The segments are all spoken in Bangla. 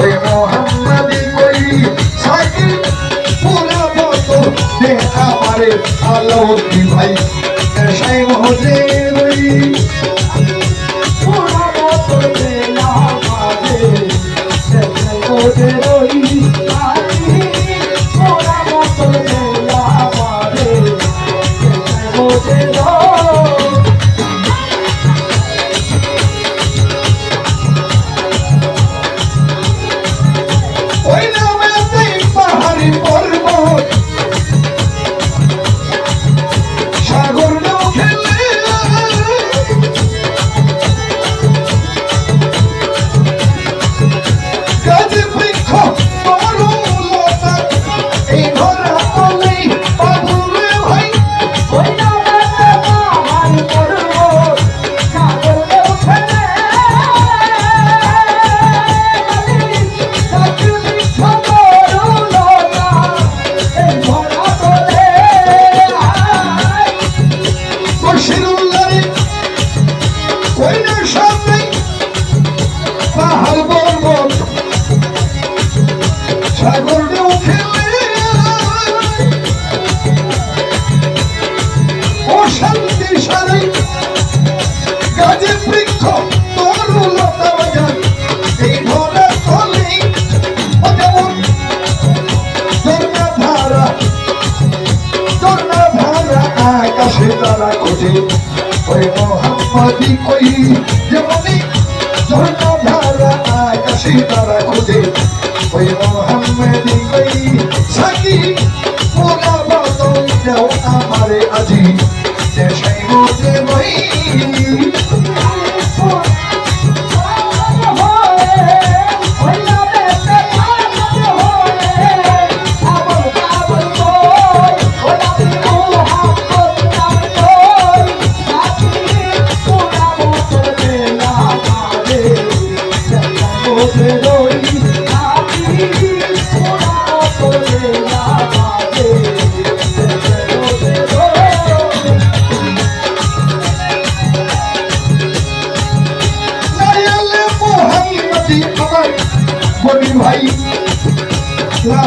ওই মোহাম্মদি কই সাইকেল পুরা মতো দেহ আমারে আলাউদ্দিন সাগর নৌ খেলে ও শান্তি সারে গাছে বৃক্ষ তরুলতা বাজার এই ধরা তলে যেমন ঝর্ণা ধারা ঝর্ণা ধারা আকাশে তারা খোঁজে ওই মোহাম্মদি কই যেমনি আজি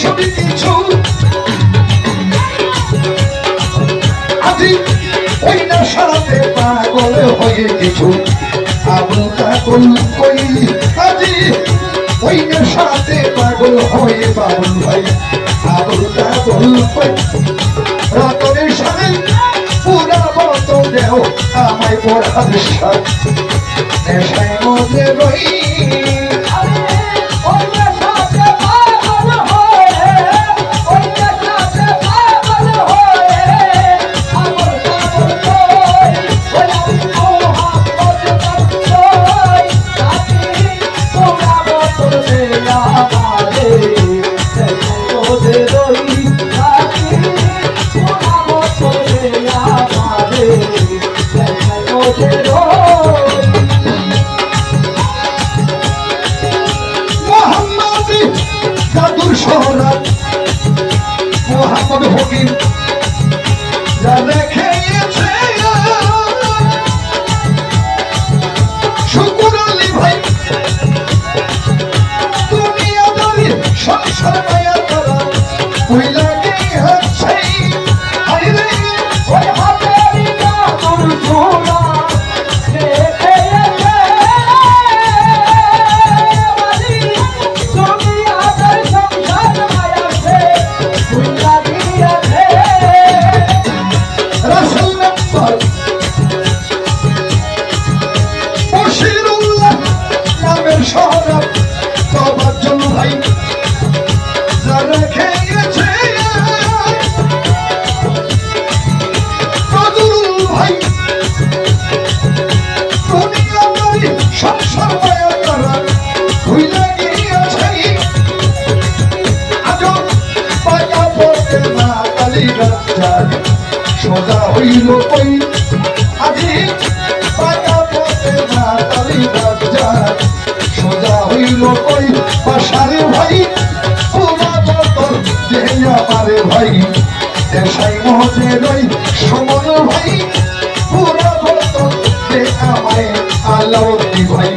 সবই কিছু আজি ওই না সাথে পাগল হয়ে কিছু আবু পাগল কইলি আজি ওই না সাথে পাগল হয়ে বাবুল ভাই আবু পাগল কই রতনের সাথে পুরা মত দেও আমায় পড়ার সাথ নেশায় মধ্যে রই Thank you. হইল কই? আজি পায়া পড়ে না কালী রাজার সোজা হইল কই? পাশারে ভাই পুরা বতর দেয়া পারে ভাই। দেশাই মহতে রই সমন ভাই পুরা বতর দে আমায় আলাউদ্দি ভাই।